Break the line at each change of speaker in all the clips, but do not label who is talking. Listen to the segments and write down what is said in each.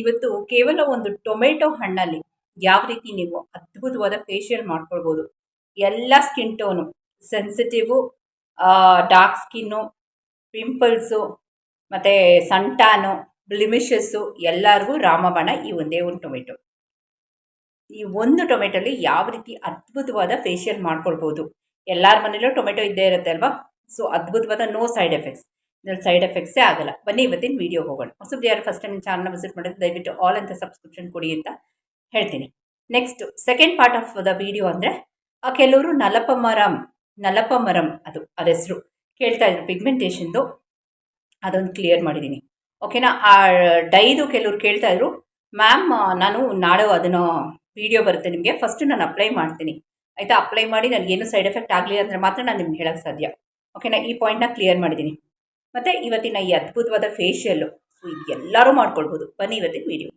ಇವತ್ತು ಕೇವಲ ಒಂದು ಟೊಮೆಟೊ ಹಣ್ಣಲ್ಲಿ ಯಾವ ರೀತಿ ನೀವು ಅದ್ಭುತವಾದ ಫೇಶಿಯಲ್ ಮಾಡ್ಕೊಳ್ಬೋದು, ಎಲ್ಲ skin tone sensitive dark skin pimples ಮತ್ತು ಸಂಟಾನು ಬ್ಲಿಮಿಷಸ್ಸು ಎಲ್ಲರಿಗೂ ರಾಮಬಾಣ ಈ ಒಂದೇ ಒಂದು ಟೊಮೆಟೊ. ಈ ಒಂದು ಟೊಮೆಟೊಲಿ ಯಾವ ರೀತಿ ಅದ್ಭುತವಾದ ಫೇಶಿಯಲ್ ಮಾಡ್ಕೊಳ್ಬೋದು, ಎಲ್ಲರ ಮನೇಲೂ ಟೊಮೆಟೊ ಇದ್ದೇ ಇರುತ್ತೆ ಅಲ್ವಾ? ಸೊ ಅದ್ಭುತವಾದ ನೋ ಸೈಡ್ ಎಫೆಕ್ಟ್ಸ್ ಸೈಡ್ ಎಫೆಕ್ಟ್ಸೇ ಆಗಲ್ಲ. ಬನ್ನಿ ಇವತ್ತಿನ ವೀಡಿಯೋ ಹೋಗೋಣ. ಹೊಸಬ್ರು ಯಾರು ಫಸ್ಟ್ ಟೈಮ್ ಚಾನಲ್ನ ವಿಸಿಟ್ ಮಾಡಿದ್ರೆ ದಯವಿಟ್ಟು ಆಲ್ ಅಂತ ಸಬ್ಸ್ಕ್ರಿಪ್ಷನ್ ಕೊಡಿ ಅಂತ ಹೇಳ್ತೀನಿ. Next second part of the video ಅಂದರೆ ಕೆಲವರು ನಲಪಮರಂ ನಲಪಮರಂ ಅದು, ಅದ ಹೆಸರು. ಕೇಳ್ತಾ ಇದ್ರು ಪಿಗ್ಮೆಂಟೇಷನ್ದು ಅದೊಂದು ಕ್ಲಿಯರ್ ಮಾಡಿದ್ದೀನಿ ಓಕೆನಾ ಆ ಡೈದು ಕೆಲವರು ಕೇಳ್ತಾ ಇದ್ರು ಮ್ಯಾಮ್ ನಾನು ನಾಳೆ ಅದನ್ನು ವಿಡಿಯೋ ಬರುತ್ತೆ ನಿಮಗೆ. ಫಸ್ಟು ನಾನು ಅಪ್ಲೈ ಮಾಡ್ತೀನಿ. ಆಯಿತಾ? ಅಪ್ಲೈ ಮಾಡಿ ನನಗೇನು ಸೈಡ್ ಎಫೆಕ್ಟ್ ಆಗಲಿ ಅಂದರೆ ಮಾತ್ರ ನಾನು ನಿಮ್ಗೆ ಹೇಳೋಕ್ಕೆ ಸಾಧ್ಯ. ಓಕೆನಾ ಈ ಪಾಯಿಂಟ್ನ ಕ್ಲಿಯರ್ ಮಾಡಿದ್ದೀನಿ ಮತ್ತು ಇವತ್ತಿನ ಈ ಅದ್ಭುತವಾದ ಫೇಶಿಯಲ್ಲು ಸೊ ಎಲ್ಲರೂ ಮಾಡ್ಕೊಳ್ಬೋದು. ಬನ್ನಿ ಇವತ್ತಿನ ವೀಡಿಯೋ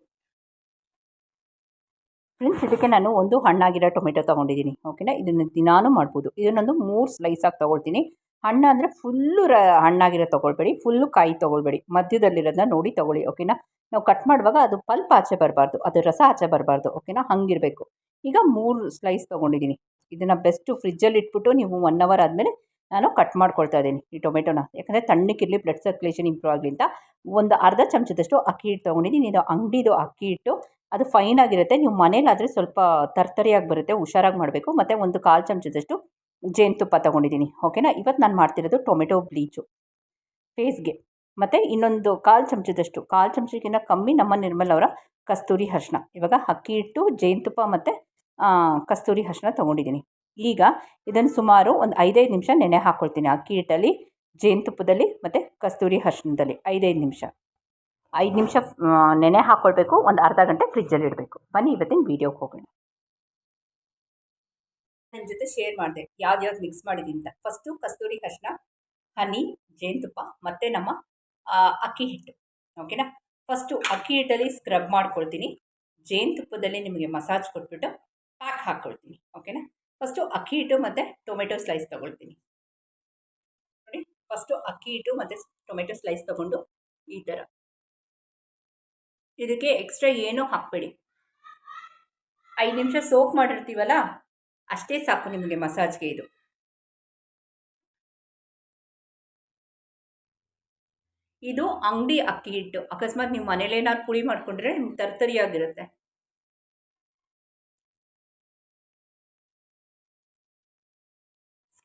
ಫ್ರೆಂಡ್ಸ್ ಇದಕ್ಕೆ ನಾನು ಒಂದು ಹಣ್ಣಾಗಿರೋ ಟೊಮೆಟೊ ತೊಗೊಂಡಿದ್ದೀನಿ. ಓಕೆನಾ ಇದನ್ನು ದಿನಾನು ಮಾಡ್ಬೋದು. ಇದನ್ನೊಂದು ಮೂರು ಸ್ಲೈಸಾಗಿ ತೊಗೊಳ್ತೀನಿ. ಹಣ್ಣು ಅಂದರೆ ಫುಲ್ಲು ರ ಹಣ್ಣಾಗಿರೋ ತೊಗೊಳ್ಬೇಡಿ. ಫುಲ್ಲು ಕಾಯಿ ತೊಗೊಳ್ಬೇಡಿ. ಮಧ್ಯದಲ್ಲಿರೋದನ್ನ ನೋಡಿ ತೊಗೊಳ್ಳಿ. ಓಕೆನಾ ನಾವು ಕಟ್ ಮಾಡುವಾಗ ಅದು ಪಲ್ಪ್ ಆಚೆ ಬರಬಾರ್ದು. ಅದು ರಸ ಆಚೆ ಬರಬಾರ್ದು. ಓಕೆನಾ ಹಂಗಿರಬೇಕು. ಈಗ ಮೂರು ಸ್ಲೈಸ್ ತೊಗೊಂಡಿದ್ದೀನಿ. ಇದನ್ನು ಬೆಸ್ಟು ಫ್ರಿಜ್ಜಲ್ಲಿ ಇಟ್ಬಿಟ್ಟು ನೀವು ಒನ್ ಅವರ್ ಆದಮೇಲೆ ನಾನು ಕಟ್ ಮಾಡ್ಕೊಳ್ತಾ ಇದ್ದೀನಿ ಈ ಟೊಮೆಟೊನ. ಯಾಕಂದರೆ ತಣ್ಣಕ್ಕಿರಲಿ ಬ್ಲಡ್ ಸರ್ಕ್ಯುಲೇಷನ್ ಇಂಪ್ರೂವ್ ಆಗಲಿ ಅಂತ ಒಂದು ಅರ್ಧ ಚಮಚದಷ್ಟು ಅಕ್ಕಿ ಹಿಟ್ಟು ತೊಗೊಂಡಿದ್ದೀನಿ. ಇದು ಅಂಗಡಿದು ಅಕ್ಕಿ ಹಿಟ್ಟು, ಅದು ಫೈನ್ ಆಗಿರುತ್ತೆ. ನೀವು ಮನೇಲಾದರೆ ಸ್ವಲ್ಪ ತರ್ತರಿಯಾಗಿ ಬರುತ್ತೆ, ಹುಷಾರಾಗಿ ಮಾಡಬೇಕು. ಮತ್ತು ಒಂದು ಕಾಲು ಚಮಚದಷ್ಟು ಜೇನುತುಪ್ಪ ತೊಗೊಂಡಿದ್ದೀನಿ. ಓಕೆನಾ? ಇವತ್ತು ನಾನು ಮಾಡ್ತಿರೋದು ಟೊಮೆಟೊ ಬ್ಲೀಚು ಫೇಸ್ಗೆ. ಮತ್ತು ಇನ್ನೊಂದು ಕಾಲು ಚಮಚದಷ್ಟು, ಕಾಲು ಚಮಚಕ್ಕಿಂತ ಕಮ್ಮಿ ನಮ್ಮ ನಿರ್ಮಲ್ ಅವರ ಕಸ್ತೂರಿ ಅರ್ಶಿನ ಇವಾಗ ಅಕ್ಕಿ ಹಿಟ್ಟು, ಜೇನುತುಪ್ಪ ಮತ್ತು ಕಸ್ತೂರಿ ಹರ್ಷಣ ತೊಗೊಂಡಿದ್ದೀನಿ. ಈಗ ಇದನ್ನು ಸುಮಾರು ಒಂದು ಐದೈದು ನಿಮಿಷ ನೆನೆ ಹಾಕ್ಕೊಳ್ತೀನಿ ಅಕ್ಕಿ ಹಿಟ್ಟಲ್ಲಿ ಜೇನುತುಪ್ಪದಲ್ಲಿ ಮತ್ತು ಕಸ್ತೂರಿ ಅರ್ಶಿನದಲ್ಲಿ ಐದೈದು ನಿಮಿಷ. ಐದು ನಿಮಿಷ ನೆನೆ ಹಾಕ್ಕೊಳ್ಬೇಕು ಒಂದು ಅರ್ಧ ಗಂಟೆ ಫ್ರಿಜ್ಜಲ್ಲಿ ಇಡಬೇಕು. ಬನ್ನಿ ಇವತ್ತಿನ ವೀಡಿಯೋಗೆ ಹೋಗೋಣ. ನನ್ನ ಜೊತೆ ಶೇರ್ ಮಾಡಿದೆ. ಯಾವ್ದು ಯಾವ್ದು ಮಿಕ್ಸ್ ಮಾಡಿದ್ದೀನಿ ಅಂತ. ಫಸ್ಟು ಕಸ್ತೂರಿ ಅರ್ಶಿನ ಹನಿ, ಜೇನುತುಪ್ಪ, ಮತ್ತು ನಮ್ಮ ಅಕ್ಕಿ ಹಿಟ್ಟು. ಓಕೆನಾ? ಫಸ್ಟು ಅಕ್ಕಿ ಹಿಟ್ಟಲ್ಲಿ ಸ್ಕ್ರಬ್ ಮಾಡ್ಕೊಳ್ತೀನಿ. ಜೇನುತುಪ್ಪದಲ್ಲಿ ನಿಮಗೆ ಮಸಾಜ್ ಕೊಟ್ಬಿಟ್ಟು ಪ್ಯಾಕ್ ಹಾಕ್ಕೊಳ್ತೀನಿ ಓಕೆನಾ? ಫಸ್ಟು ಅಕ್ಕಿ ಹಿಟ್ಟು ಮತ್ತು ಟೊಮೆಟೊ ಸ್ಲೈಸ್ ತೊಗೊಳ್ತೀನಿ. ನೋಡಿ ಫಸ್ಟು ಅಕ್ಕಿ ಹಿಟ್ಟು ಮತ್ತು ಟೊಮೆಟೊ ಸ್ಲೈಸ್ ತೊಗೊಂಡು ಈ ಥರ ಇದಕ್ಕೆ ಎಕ್ಸ್ಟ್ರಾ ಏನೂ ಹಾಕಬೇಡಿ. ಐದು ನಿಮಿಷ ಸೋಕ್ ಮಾಡಿರ್ತೀವಲ್ಲ, ಅಷ್ಟೇ ಸಾಕು ನಿಮಗೆ ಮಸಾಜ್ಗೆ ಇದು. ಇದು ಅಂಗಡಿ ಅಕ್ಕಿ ಹಿಟ್ಟು. ಅಕಸ್ಮಾತ್ ನೀವು ಮನೇಲೇನಾದ್ರು ಪುಳಿ ಮಾಡ್ಕೊಂಡ್ರೆ ನಿಮ್ಗೆ ತರ್ತರಿಯಾಗಿರುತ್ತೆ.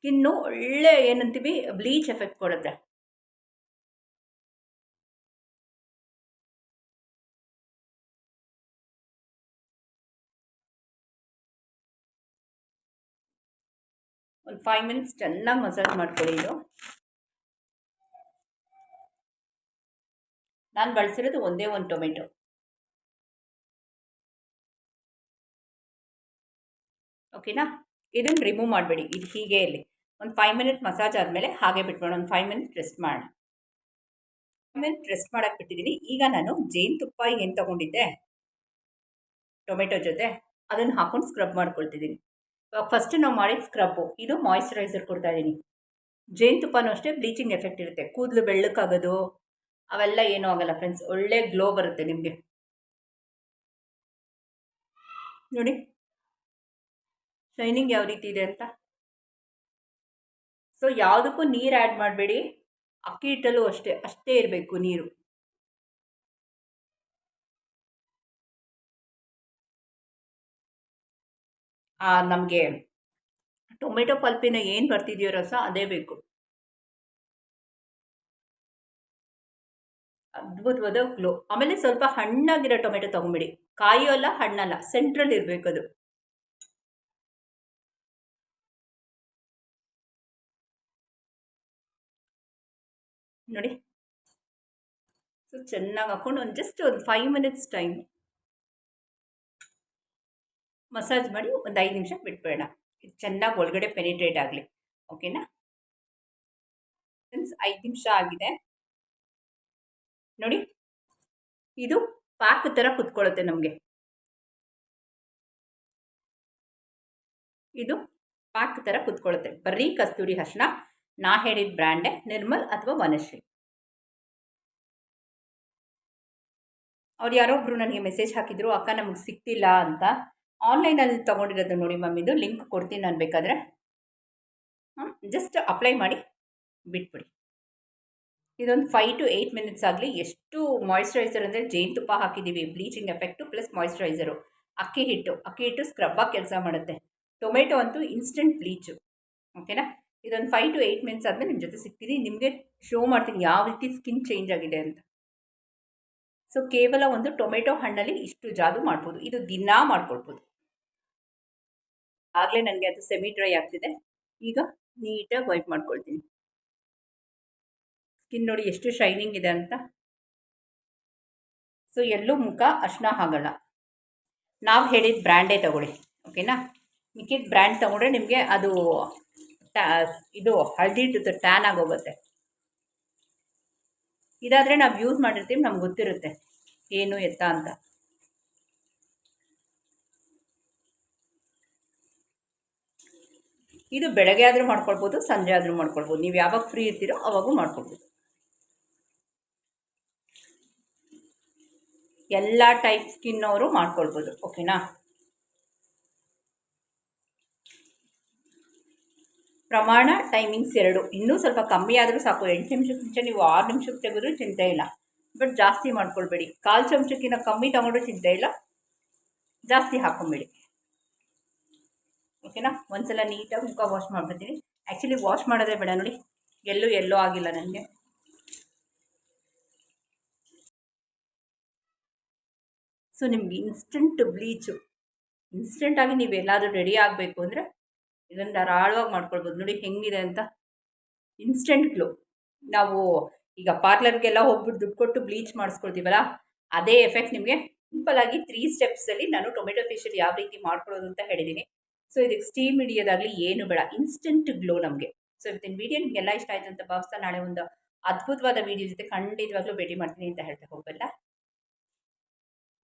ಸ್ಕಿನ್ನು ಒಳ್ಳೆ ಏನಂತೀವಿ ಬ್ಲೀಚ್ ಎಫೆಕ್ಟ್ ಕೊಡುತ್ತೆ. ಒಂದು ಫೈವ್ ಮಿನಿಟ್ಸ್ ಚೆನ್ನಾಗಿ ಮಸಾಜ್ ಮಾಡ್ಕೊಳ್ಳಿ ಇದು. ನಾನು ಬಳಸಿರೋದು ಒಂದೇ ಒಂದು ಟೊಮೆಟೊ. ಓಕೆನಾ ಇದನ್ನು ರಿಮೂವ್ ಮಾಡಬೇಡಿ, ಇದು ಹೀಗೆ ಇರಲಿ. ಒಂದು ಫೈವ್ ಮಿನಿಟ್ ಮಸಾಜ್ ಆದಮೇಲೆ ಹಾಗೆ ಬಿಟ್ಬಿಡೋಣ, ಒಂದು ಫೈವ್ ಮಿನಿಟ್ ರೆಸ್ಟ್ ಮಾಡಿ ಫೈವ್ ಮಿನಿಟ್ ರೆಸ್ಟ್ ಮಾಡೋಕ್ಕೆ ಬಿಟ್ಟಿದ್ದೀನಿ ಈಗ ನಾನು ಜೇನುತುಪ್ಪ ಏನು ತೊಗೊಂಡಿದ್ದೆ, ಟೊಮೆಟೊ ಜೊತೆ, ಅದನ್ನು ಹಾಕೊಂಡು ಸ್ಕ್ರಬ್ ಮಾಡ್ಕೊಳ್ತಿದ್ದೀನಿ ಫಸ್ಟ್ ನಾವು ಮಾಡಿದ ಸ್ಕ್ರಬ್ಬು ಇದು ಮಾಯಿಶ್ಚರೈಸರ್ ಕೊಡ್ತಾ ಇದ್ದೀನಿ ಜೇನುತುಪ್ಪನೂ ಅಷ್ಟೇ ಬ್ಲೀಚಿಂಗ್ ಎಫೆಕ್ಟ್ ಇರುತ್ತೆ. ಕೂದಲು ಬೆಳ್ಳಕ್ಕಾಗೋದು, ಅವೆಲ್ಲ ಏನೂ ಆಗಲ್ಲ ಫ್ರೆಂಡ್ಸ್ ಒಳ್ಳೆ ಗ್ಲೋ ಬರುತ್ತೆ ನಿಮಗೆ. ನೋಡಿ ಶೈನಿಂಗ್ ಯಾವ ರೀತಿ ಇದೆ ಅಂತ. ಸೊ ಯಾವುದಕ್ಕೂ ನೀರು ಆ್ಯಡ್ ಮಾಡಬೇಡಿ. ಅಕ್ಕಿ ಹಿಟ್ಟಲ್ಲೂ ಅಷ್ಟೇ ಅಷ್ಟೇ ಇರಬೇಕು ನೀರು. ನಮಗೆ ಟೊಮೆಟೊ ಪಲ್ಪಿನ ಏನು ಬರ್ತಿದೆಯೋ ರಸ ಅದೇ ಬೇಕು. ಅದ್ಭುತವಾದ ಗ್ಲೋ ಆಮೇಲೆ ಸ್ವಲ್ಪ ಹಣ್ಣಾಗಿರೋ ಟೊಮೆಟೊ ತೊಗೊಂಬಿಡಿ ಕಾಯೋ ಅಲ್ಲ, ಹಣ್ಣಲ್ಲ ಸೆಂಟ್ರಲ್ ಇರಬೇಕು ಅದು ನೋಡಿ. ಸೊ ಚೆನ್ನಾಗಿ ಹಾಕೊಂಡು ಒಂದು ಜಸ್ಟ್ ಒಂದು ಫೈವ್ ಮಿನಿಟ್ಸ್ ಟೈಮ್ ಮಸಾಜ್ ಮಾಡಿ ಒಂದು ಐದು ನಿಮಿಷ ಬಿಟ್ಬೇಡ ಇದು ಚೆನ್ನಾಗಿ ಒಳಗಡೆ ಪೆನಿಟ್ರೇಟ್ ಆಗಲಿ. ಓಕೆನಾ ಫ್ರೆಂಡ್ಸ್ ಐದು ನಿಮಿಷ ಆಗಿದೆ. ನೋಡಿ. ಇದು ಪಾಕ ಥರ ಕುತ್ಕೊಳ್ಳುತ್ತೆ ನಮಗೆ. ಇದು ಪಾಕ್ ಥರ ಕುತ್ಕೊಳ್ಳುತ್ತೆ. ಬರೀ ಕಸ್ತೂರಿ ಅರ್ಶಿನ ನಾ ಹೇಳಿದ ಬ್ರ್ಯಾಂಡೇ ನಿರ್ಮಲ್ ಅಥವಾ ವನಶ್ರೀ. ಅವ್ರು ಯಾರೋ ಒಬ್ಬರು ನನಗೆ ಮೆಸೇಜ್ ಹಾಕಿದ್ರು, ಅಕ್ಕ, ನಮಗೆ ಸಿಕ್ತಿಲ್ಲ ಅಂತ. ಆನ್ಲೈನಲ್ಲಿ ತೊಗೊಂಡಿರೋದು ನೋಡಿ ಮಮ್ಮಿದು ಲಿಂಕ್ ಕೊಡ್ತೀನಿ ನಾನು ಬೇಕಾದರೆ ಜಸ್ಟ್ ಅಪ್ಲೈ ಮಾಡಿ, ಬಿಟ್ಬಿಡಿ. ಇದೊಂದು ಫೈವ್ ಟು ಏಯ್ಟ್ ಮಿನಿಟ್ಸ್ ಆಗಲಿ, ಎಷ್ಟು ಮಾಯಿಶ್ಚರೈಸರ್ ಅಂದರೆ ಜೇನುತುಪ್ಪ ಹಾಕಿದ್ದೀವಿ ಬ್ಲೀಚಿಂಗ್ ಎಫೆಕ್ಟು ಪ್ಲಸ್ ಮಾಯಿಶ್ಚರೈಸರು ಅಕ್ಕಿ ಹಿಟ್ಟು ಅಕ್ಕಿ ಹಿಟ್ಟು ಸ್ಕ್ರಬ್ಬಾಗಿ ಕೆಲಸ ಮಾಡುತ್ತೆ. ಟೊಮೆಟೊ ಅಂತೂ ಇನ್ಸ್ಟೆಂಟ್ ಬ್ಲೀಚು, ಓಕೆನಾ? ಇದೊಂದು ಫೈವ್ ಟು ಏಯ್ಟ್ ಮಿನಿಟ್ಸ್ ಆದಮೇಲೆ ನಿಮ್ಮ ಜೊತೆ ಸಿಗ್ತೀನಿ. ನಿಮಗೆ ಶೋ ಮಾಡ್ತೀನಿ. ಯಾವ ರೀತಿ ಸ್ಕಿನ್ ಚೇಂಜ್ ಆಗಿದೆ ಅಂತ. ಸೊ ಕೇವಲ ಒಂದು ಟೊಮೆಟೊ ಹಣ್ಣಲ್ಲಿ ಇಷ್ಟು ಜಾದು ಮಾಡ್ಬೋದು. ಇದು ದಿನಾ ಮಾಡ್ಕೊಳ್ಬೋದು. ಆಗಲೇ ನನಗೆ ಅದು ಸೆಮಿ ಡ್ರೈ ಆಗ್ತಿದೆ. ಈಗ ನೀಟಾಗಿ ವೈಪ್ ಮಾಡ್ಕೊಳ್ತೀನಿ. ಸ್ಕಿನ್ ನೋಡಿ ಎಷ್ಟು ಶೈನಿಂಗ್ ಇದೆ ಅಂತ. ಸೊ ಎಲ್ಲೂ ಮುಖ ಅಶ್ನ ಆಗಲ್ಲ ನಾವು ಹೇಳಿದ ಬ್ರ್ಯಾಂಡೇ ತಗೊಳ್ಳಿ. ಓಕೆನಾ ಮಿಕ್ಕಿದ ಬ್ರ್ಯಾಂಡ್ ತಗೊಂಡ್ರೆ ನಿಮಗೆ ಅದು ಟ್ಯಾ ಇದು ಹಳದಿಟ್ಟು ಟ್ಯಾನ್ ಆಗೋಗುತ್ತೆ. ಇದಾದರೆ ನಾವು ಯೂಸ್ ಮಾಡಿರ್ತೀವಿ, ನಮ್ಗೆ ಗೊತ್ತಿರುತ್ತೆ. ಏನು ಎತ್ತ ಅಂತ. ಇದು ಬೆಳಗ್ಗೆ ಆದರೂ ಮಾಡ್ಕೊಳ್ಬೋದು, ಸಂಜೆ ಆದರೂ ಮಾಡ್ಕೊಳ್ಬೋದು. ನೀವು ಯಾವಾಗ ಫ್ರೀ ಇರ್ತೀರೋ ಅವಾಗೂ ಮಾಡ್ಕೊಳ್ಬೋದು. ಎಲ್ಲ ಟೈಪ್ ಸ್ಕಿನ್ ಅವರು ಮಾಡ್ಕೊಳ್ಬೋದು ಓಕೆನಾ ಪ್ರಮಾಣ ಟೈಮಿಂಗ್ಸ್ ಎರಡು. ಇನ್ನೂ ಸ್ವಲ್ಪ ಕಮ್ಮಿ ಆದರೂ ಸಾಕು. ಎಂಟು ನಿಮಿಷಕ್ಕೆ ಮುಂಚೆ ನೀವು ಆರು ನಿಮಿಷಕ್ಕೆ ತೆಗೆದ್ರೂ ಚಿಂತೆ ಇಲ್ಲ. ಬಟ್ ಜಾಸ್ತಿ ಮಾಡ್ಕೊಳ್ಬೇಡಿ. ಕಾಲು ಚಮಚಕ್ಕಿಂತ ಕಮ್ಮಿ ತಗೊಂಡ್ರೂ ಚಿಂತೆ ಇಲ್ಲ. ಜಾಸ್ತಿ ಹಾಕೊಂಬೇಡಿ. ಓಕೆನಾ ಒಂದ್ಸಲ ನೀಟಾಗಿ ಮುಖ ವಾಶ್ ಮಾಡ್ಬಿಡ್ತೀನಿ. ಆ್ಯಕ್ಚುಲಿ ವಾಶ್ ಮಾಡೋದೇ ಬೇಡ ನೋಡಿ. ಎಲ್ಲೂ ಎಲ್ಲೋ ಆಗಿಲ್ಲ ನನಗೆ. ಸೊ ನಿಮ್ಗೆ ಇನ್ಸ್ಟೆಂಟ್ ಬ್ಲೀಚು ಇನ್ಸ್ಟೆಂಟಾಗಿ ನೀವು ಎಲ್ಲಾದರೂ ರೆಡಿ ಆಗಬೇಕು ಅಂದರೆ ಇದನ್ನು ಧಾರಾಳವಾಗಿ ಮಾಡ್ಕೊಳ್ಬೋದು. ನೋಡಿ ಹೆಂಗಿದೆ ಅಂತ. ಇನ್ಸ್ಟೆಂಟ್ ಗ್ಲೋ ನಾವು ಈಗ ಪಾರ್ಲರ್ಗೆಲ್ಲ ಹೋಗ್ಬಿಟ್ಟು ದುಡ್ಡು ಕೊಟ್ಟು ಬ್ಲೀಚ್ ಮಾಡಿಸ್ಕೊಳ್ತೀವಲ್ಲ, ಅದೇ ಎಫೆಕ್ಟ್ ನಿಮಗೆ ಸಿಂಪಲಾಗಿ ತ್ರೀ ಸ್ಟೆಪ್ಸಲ್ಲಿ ನಾನು ಟೊಮೆಟೊ ಫೇಶಿಯಲ್ ಯಾವ ರೀತಿ ಮಾಡ್ಕೊಳ್ಳೋದು ಅಂತ ಹೇಳಿದ್ದೀನಿ ಸೊ ಇದಕ್ಕೆ ಸ್ಟೀಮ್ ಹಿಡಿಯೋದಾಗಲಿ ಏನು ಬೇಡ. ಇನ್ಸ್ಟೆಂಟ್ ಗ್ಲೋ ನಮಗೆ. ಸೊ ಇವತ್ತಿನ ವೀಡಿಯೋ ನಿಮಗೆಲ್ಲ ಇಷ್ಟ ಆಯಿತು ಅಂತ ಭಾವಿಸ್ತಾ ನಾಳೆ ಒಂದು ಅದ್ಭುತವಾದ ವೀಡಿಯೋ ಜೊತೆ ಖಂಡಿತವಾಗ್ಲೂ ಭೇಟಿ ಮಾಡ್ತೀನಿ ಅಂತ ಹೇಳ್ತಾ ಹೋಗಲ್ಲ